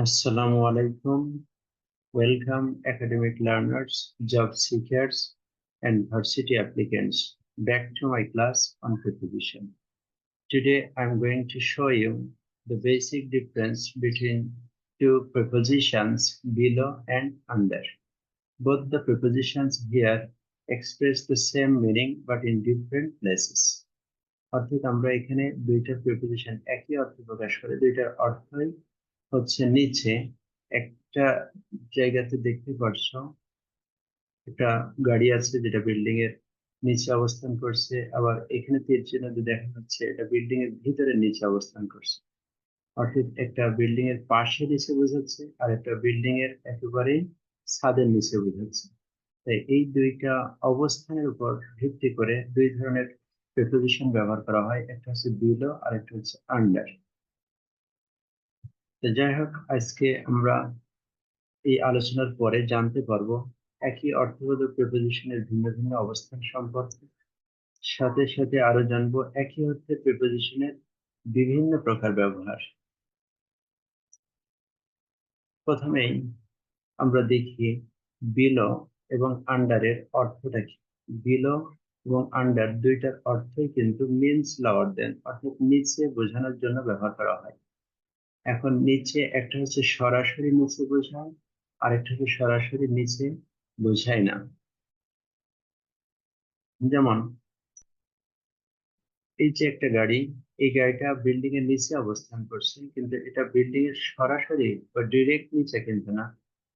Assalamu alaikum. Welcome academic learners, job seekers, and varsity applicants back to my class on preposition. Today I'm going to show you the basic difference between two prepositions below and under. Both the prepositions here express the same meaning but in different places. অর্থাৎ আমরা এখানে দুইটা preposition একই অর্থ প্রকাশ করে দুইটার অর্থই হচ্ছে নিচে একটা জায়গাতে দেখতে পাচ্ছ একটা গাড়ি আছে যেটা বিল্ডিং এর নিচে অবস্থান করছে, আবার এখানে তীর চিহ্ন দেখা যাচ্ছে এটা বিল্ডিং এর ভিতরে নিচে অবস্থান করছে। অর্থাৎ একটা বিল্ডিং এর পাশে নিচে বোঝাচ্ছে আর একটা বিল্ডিং এর একেবারেই ছাদের নিচে বোঝাচ্ছে। তাই এই দুইটা অবস্থানের উপর ভিত্তি করে দুই ধরনের প্রিপোজিশন ব্যবহার করা হয়, একটা হচ্ছে বিলো আর একটা হচ্ছে আন্ডার যাই হোক, আজকে আমরা এই আলোচনার পরে জানতে পারব একই অর্থবোধক প্রিপোজিশনের ভিন্ন ভিন্ন অবস্থান সম্পর্কে। সাথে সাথে আরও জানব একই অর্থে প্রিপোজিশনের বিভিন্ন প্রকার ব্যবহার। প্রথমেই আমরা দেখি বিলো এবং আন্ডারের অর্থটা কি? বিলো এবং আন্ডার দুইটার অর্থই কিন্তু মিনস লাওয়ার দেন অর্থাৎ নিচে বোঝানোর জন্য ব্যবহার করা হয়। এখন নিচে একটা হচ্ছে সরাসরি নিচে বোঝায় আর একটা হচ্ছে সরাসরি নিচে বোঝায় না। যেমন, এই যে একটা গাড়ি, এই গাড়িটা বিল্ডিং এর নিচে অবস্থান করছে, কিন্তু এটা বিল্ডিং এর সরাসরি বা ডিরেক্ট নিচে কিন্তু না,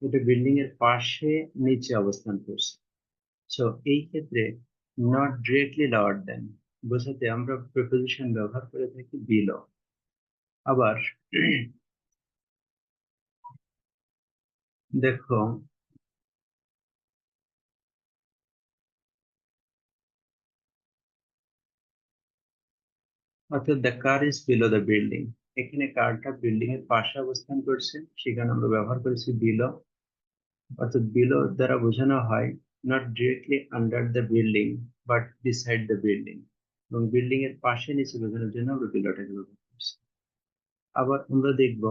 এটা বিল্ডিং এর পাশে নিচে অবস্থান করছে। সো এই ক্ষেত্রে নট ডিরেক্টলি লাওয়ার দেন বোঝাতে আমরা প্রিপোজিশন ব্যবহার করে থাকি বিলো আবার দেখো, অর্থাৎ the car is below the building এখানে কারটা বিল্ডিং এর পাশে অবস্থান করছে, সেখানে আমরা ব্যবহার করেছি বিলো অর্থাৎ বিলো দ্বারা বোঝানো হয় not directly under the building but beside the building এবং বিল্ডিং এর পাশে নিচে বোঝানোর জন্য আমরা বিলোটাকে ব্যবহার করছি। আবার আমরা দেখব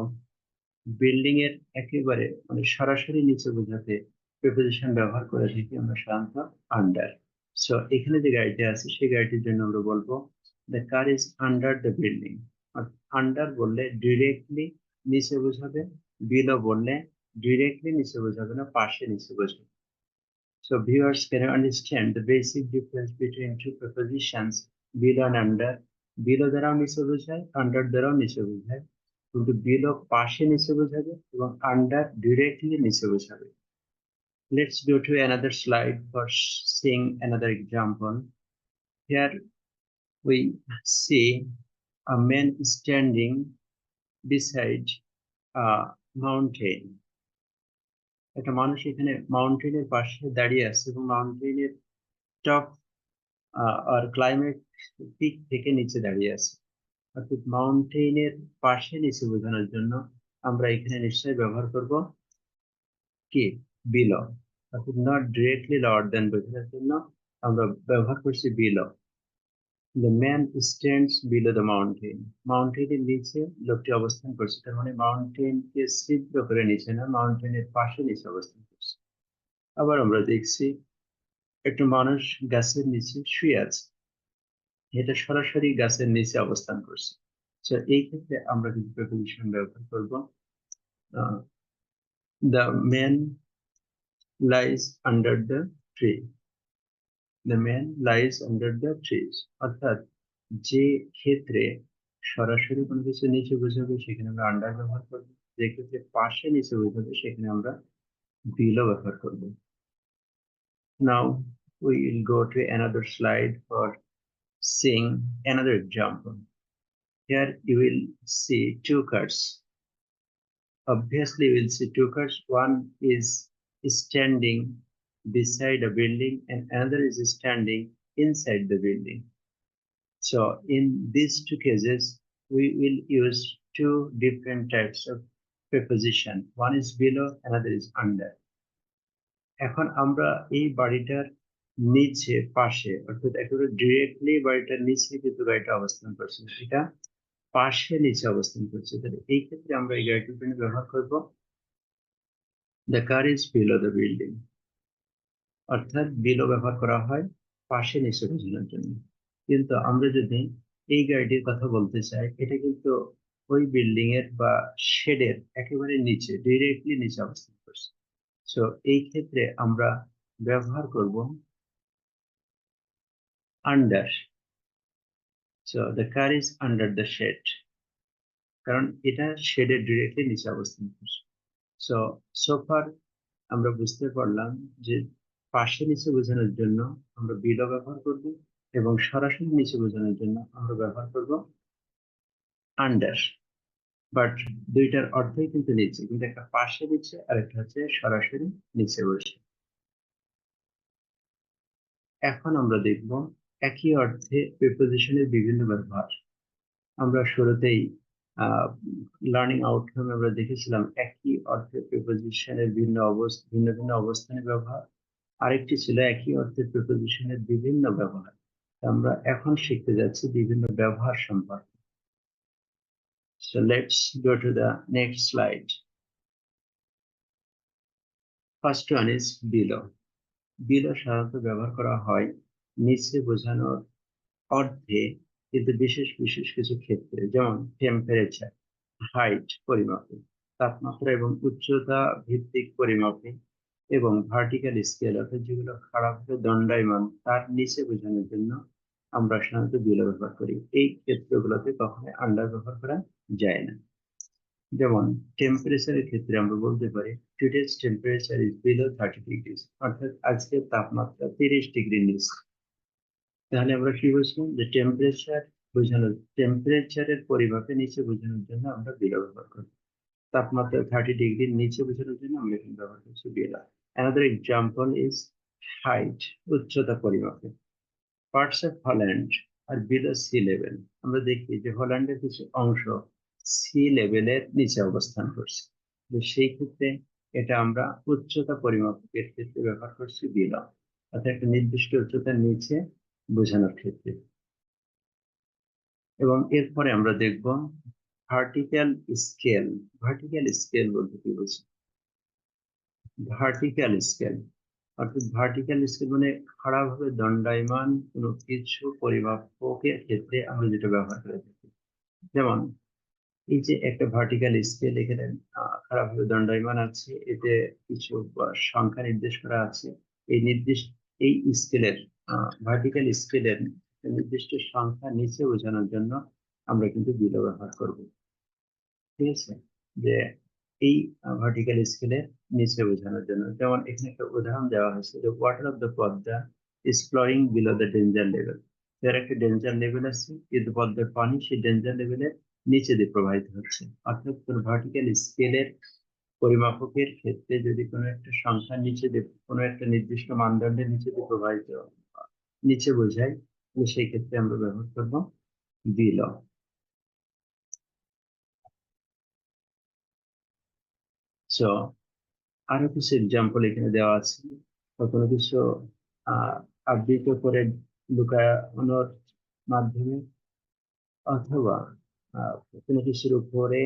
বিল্ডিং এর একেবারে মানে সরাসরি নিচে বোঝাতে প্রিপোজিশন ব্যবহার করে থাকি আমরা সাধারণত আন্ডার সো এখানে যে গাড়িটি আছে, সেই গাড়িটির জন্য আমরা বলব the car is under the building under বললে ডিরেক্টলি নিচে বোঝাবে বিলো বললে ডিরেক্টলি নিচে বোঝাবে না, পাশে নিচে বোঝাবে viewers can you understand the basic difference between two prepositions, below and under. Below দ্বারাও নিচে বোঝায় আন্ডার দ্বারাও নিচে বোঝায়। কিন্তু বিলো পাশে নিচে বোঝাবে এবং আন্ডার ডিরেক্টলি নিচে বোঝাবে। Let's go to another slide for seeing another example here we see a men standing beside mountain একটা মানুষ এখানে মাউন্টেনের পাশে দাঁড়িয়ে আছে এবং মাউন্টেনের টপ আর ক্লাইমেট পিক থেকে নিচে দাঁড়িয়ে আছে। অর্থাৎ মাউন্টেনের পাশে নিচে বোঝানোর জন্য আমরা এখানে নিশ্চয়ই ব্যবহার করব কি? বিলো অর্থাৎ নট ডিরেক্টলি লওয়ার দেন বোঝানোর জন্য আমরা ব্যবহার করছি below the man stands below the mountain মাউন্টেনের নিচে লোকটি অবস্থান করছে। তার মানে মাউন্টেনকে ছিদ্র করে নিচে না মাউন্টেনের পাশে নিচে অবস্থান করছে। আবার আমরা দেখছি একটু মানুষ গাছের নিচে শুয়ে আছে। এটা সরাসরি গাছের নিচে অবস্থান করছে। তো এই ক্ষেত্রে আমরা কিন্তু প্রেপোজিশন ব্যবহার করব। The man lies under the tree the man lies under the trees অর্থাৎ যে ক্ষেত্রে সরাসরি কোনো কিছু নিচে বোঝাবে সেখানে আমরা আন্ডার ব্যবহার করব। যে ক্ষেত্রে পাশে নিচে বোঝাবে সেখানে আমরা বিলো ব্যবহার করব। নাও we will go to another slide for seeing another example. Here you will see two cards. Obviously, we'll see two cards. One is standing beside a building and another is standing inside the building. So in these two cases, we will use two different types of preposition. One is below, another is under. এখন আমরা এই বাড়িটার নিচে, পাশে, অর্থাৎ একেবারে directly বাড়িটার নিচে কিন্তু গাড়িটা অবস্থান করছে। সেটা পাশে নিচে অবস্থান করছে। তাহলে এই ক্ষেত্রে আমরা এই গাইড ব্যবহার করব the car is below the building অর্থাৎ বিলো ব্যবহার করা হয় পাশে নিচে বোঝানোর জন্য। কিন্তু আমরা যদি এই গাড়িটির কথা বলতে চাই, এটা কিন্তু ওই বিল্ডিং এর বা শেডের একেবারে নিচে ডিরেক্টলি নিচে অবস্থান করছে। সো এই ক্ষেত্রে আমরা ব্যবহার করব under so the car is under the shade কারণ এটা শেডের ডিরেক্টলি নিচে অবস্থান করছে। সো সোফার আমরা বুঝতে পারলাম যে পাশে নিচে বোঝানোর জন্য আমরা বিলো ব্যবহার করব এবং সরাসরি নিচে বোঝানোর জন্য আমরা ব্যবহার করব আন্ডার বাট দুইটার অর্থই কিন্তু নিচে, কিন্তু একটা পাশে নিচে আর একটা হচ্ছে সরাসরি নিচে বসে। এখন আমরা দেখব একই অর্থে প্রিপোজিশনের বিভিন্ন ব্যবহার। আমরা শুরুতেই লার্নিং আউটকাম আমরা দেখেছিলাম একই অর্থে প্রিপোজিশনের ভিন্ন অবস্থা, ভিন্ন ভিন্ন অবস্থানে ব্যবহার। আরেকটি ছিল একই অর্থে প্রিপোজিশনের বিভিন্ন ব্যবহার। আমরা এখন শিখতে যাচ্ছি বিভিন্ন ব্যবহার সম্পর্কে। So let's go to the next slide. First one is below. Below সাধারণত ব্যবহার করা হয় নিচে বোঝানোর অর্থে কিন্তু বিশেষ বিশেষ কিছু ক্ষেত্রে, যেমন টেম্পারেচার হাইট পরিমাপে, তাপমাত্রা এবং উচ্চতা ভিত্তিক পরিমাপে এবং ভার্টিক্যাল স্কেল অর্থাৎ যেগুলো খারাপ হয়ে দণ্ডায়মান, তার নিচে বোঝানোর জন্য আমরা সাধারণত বিলো ব্যবহার করি এই ক্ষেত্রগুলোতে কখনোই আন্ডার ব্যবহার করা যায় না। যেমন টেম্পারেচারের ক্ষেত্রে আমরা বলতে পারি today's temperature is below thirty degrees অর্থাৎ আজকের তাপমাত্রা তিরিশ ডিগ্রি নিচে। তাহলে আমরা কি বলছিলাম যে টেম্পারেচার বোঝানোর টেম্পারেচারের পরিমাপে নিচে বোঝানোর জন্য আমরা বিলো ব্যবহার করি তাপমাত্রা থার্টি ডিগ্রির নিচে বোঝানোর জন্য আমরা এখানে ব্যবহার করছি below another example is height উচ্চতা পরিমাপে। Parts of Holland are below sea level আমরা দেখি যে হল্যান্ডের কিছু অংশ সি লেভেলের নিচে অবস্থান করছে। তো সেই ক্ষেত্রে এটা আমরা উচ্চতা পরিমাপকের ক্ষেত্রে ব্যবহার করছি বিলো অর্থাৎ একটা নির্দিষ্ট উচ্চতার নিচে বোঝানোর ক্ষেত্রে। এবং এরপরে আমরা দেখব ভার্টিক্যাল স্কেল ভার্টিক্যাল স্কেল বলতে কি বুঝি ভার্টিক্যাল স্কেল অর্থাৎ ভার্টিক্যাল স্কেল মানে খাড়াভাবে দণ্ডায়মান কোনো কিছু পরিমাপকের ক্ষেত্রে আমরা যেটা ব্যবহার করে থাকি। যেমন এই যে একটা ভার্টিক্যাল স্কেল এখানে খারাপ খারাপভাবে দণ্ডায়মান আছে, এতে কিছু সংখ্যা নির্দেশ করা আছে। এই নির্দিষ্ট, এই স্কেলের ভার্টিক্যাল স্কেলের নির্দিষ্ট সংখ্যা নিচে বোঝানোর জন্য আমরা কিন্তু বিলো ব্যবহার করব। ঠিক আছে? যে এই ভার্টিক্যাল স্কেলের নিচে বোঝানোর জন্য। যেমন এখানে একটা উদাহরণ দেওয়া হয়েছে যে water of the Padma is flowing below the danger level এর একটা ডেঞ্জার লেভেল আছে, কিন্তু পদ্মার পানি সেই ডেঞ্জার লেভেলের নিচে দিয়ে প্রবাহিত হচ্ছে। অর্থাৎ কোনো ভার্টিক্যাল স্কেলের পরিমাপকের ক্ষেত্রে যদি কোনো একটা সংখ্যা নিচে দিয়ে, কোনো একটা নির্দিষ্ট মানদণ্ডের নিচে দিয়ে প্রবাহিত নিচে বোঝায়, তাহলে সেই ক্ষেত্রে আমরা ব্যবহার করব বিল আরও কিছু এক্সাম্পল এখানে দেওয়া আছে। কোনো কিছু আবৃত করে লুকানোর মাধ্যমে, অথবা কোনো কিছুর উপরে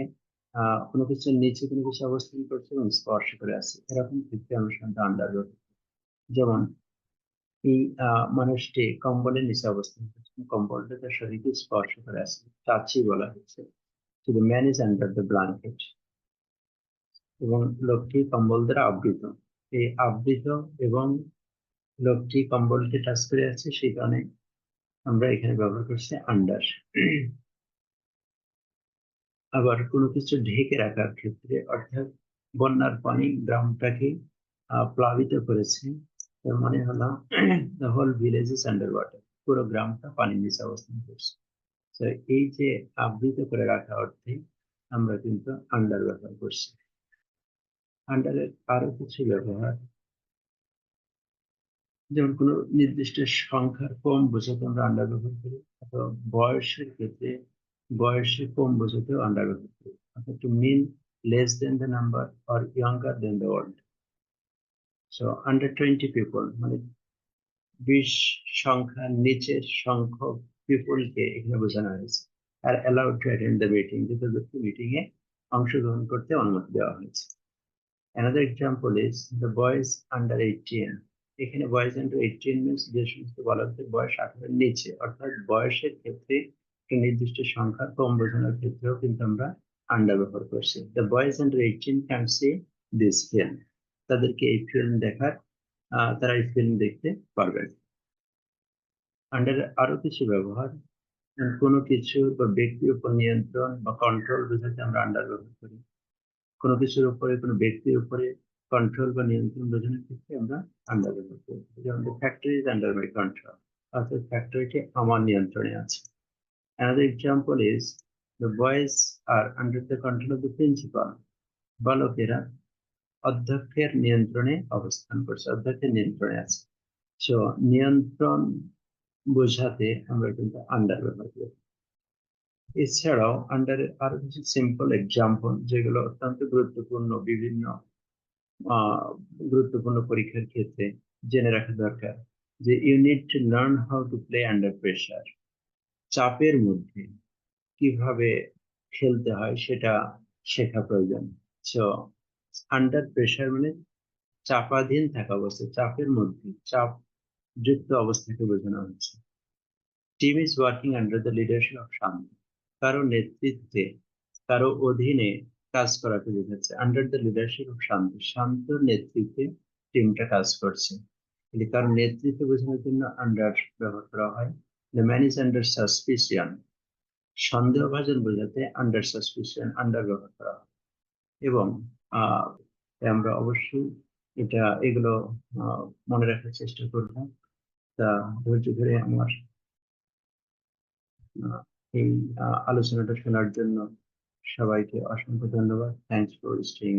কোনো কিছুর নিচে কোনো কিছু অবস্থান করছে এবং স্পর্শ করে আছে। এরকম ক্ষেত্রে সাধারণত আন্ডার যেমন এই মানুষটি কম্বলের নিচে অবস্থান করছে কম্বলটা তার শরীরকে স্পর্শ করে আছে। টাচই বলা হচ্ছে to the man is under the blanket এবং লোকটি কম্বল দ্বারা আবৃত। এই আবৃত এবং লোকটি কম্বলকে টাচ করে আছে, সেই কারণে আমরা এখানে ব্যবহার করছি আন্ডার আবার কোনো কিছু ঢেকে রাখার ক্ষেত্রে অর্থাৎ বন্যার পানি গ্রামটাকে প্লাবিত করেছে। তার মানে হলো the whole village under water পুরো গ্রামটা পানির নিচে অবস্থান করছে। তো এই যে আবৃত করে রাখা অর্থে আমরা কিন্তু আন্ডার ব্যবহার করছি। আন্ডারের আরও কিছু ব্যবহার। যেমন কোনো নির্দিষ্ট সংখ্যার কম বোঝাতে আমরা আন্ডার ব্যবহার করি। অথবা বয়সের ক্ষেত্রে বয়সে কম বোঝাতেও আন্ডার অর্থাৎ to mean less than the number or younger than the world so under twenty people মানে বিশ সংখ্যার নিচের সংখ্যক পিপলকে এখানে বোঝানো হয়েছে। আর allowed to attend the meeting যথাযথ মিটিং এ অংশগ্রহণ করতে অনুমতি দেওয়া হয়েছে। Another example is the boys under eighteen এখানে বয়েজ আন্ডার এইটিন মিনস যে সমস্ত বালকদের বয়স আঠারোর নিচে, অর্থাৎ বয়সের ক্ষেত্রে একটি নির্দিষ্ট সংখ্যা কম বোঝানোর ক্ষেত্রেও কিন্তু আমরা আন্ডার ব্যবহার করছি। The boys under eighteen can see this film তাদেরকে এই ফিল্ম দেখার তারা এই ফিল্ম দেখতে পারবেন আন্ডার আরও কিছু ব্যবহার কোনো কিছু বা ব্যক্তির উপর নিয়ন্ত্রণ বা কন্ট্রোল বোঝাতে আমরা আন্ডার ব্যবহার করি। কোনো কিছুর উপরে, কোনো ব্যক্তির উপরে কন্ট্রোল বা নিয়ন্ত্রণ বোঝানোর ক্ষেত্রে আমরা আন্ডার ব্যবহার করি। যেমন factory is under my control অর্থাৎ ফ্যাক্টরিটি আমার নিয়ন্ত্রণে আছে। Another example is the boys are under the control of the principal. বালকেরা অধ্যক্ষের নিয়ন্ত্রণে অবস্থান করছে অধ্যক্ষের নিয়ন্ত্রণে আছে সো নিয়ন্ত্রণ বোঝাতে আমরা কিন্তু আন্ডার ব্যবহার করি এছাড়াও আন্ডার আরও কিছু সিম্পল এক্সাম্পল যেগুলো অত্যন্ত গুরুত্বপূর্ণ বিভিন্ন গুরুত্বপূর্ণ পরীক্ষার ক্ষেত্রে জেনে রাখা দরকার যে unit to learn how to play under pressure চাপের মধ্যে কীভাবে খেলতে হয় সেটা শেখা প্রয়োজন। সো আন্ডার প্রেশার মানে চাপাধীন থাকা অবস্থা চাপের মধ্যে চাপ যুক্ত অবস্থাকে বোঝানো হচ্ছে। Team is working under the leadership of Shanto কারও নেতৃত্বে, কারও অধীনে কাজ করাকে বোঝাচ্ছে। Under the leadership of Shanto শান্তর নেতৃত্বে টিমটা কাজ করছে। কারও নেতৃত্বে বোঝানোর জন্য আন্ডার ব্যবহার করা হয়। The man is under suspicion সন্দেহভাজন বোঝাতে আন্ডার সাসপিশন আন্ডার ব্যবহার করা এবং আমরা অবশ্যই এটা, এগুলো মনে রাখার চেষ্টা করব। তা, ধৈর্য ধরে আমার এই আলোচনাটা শোনার জন্য সবাইকে অসংখ্য ধন্যবাদ। Thanks for staying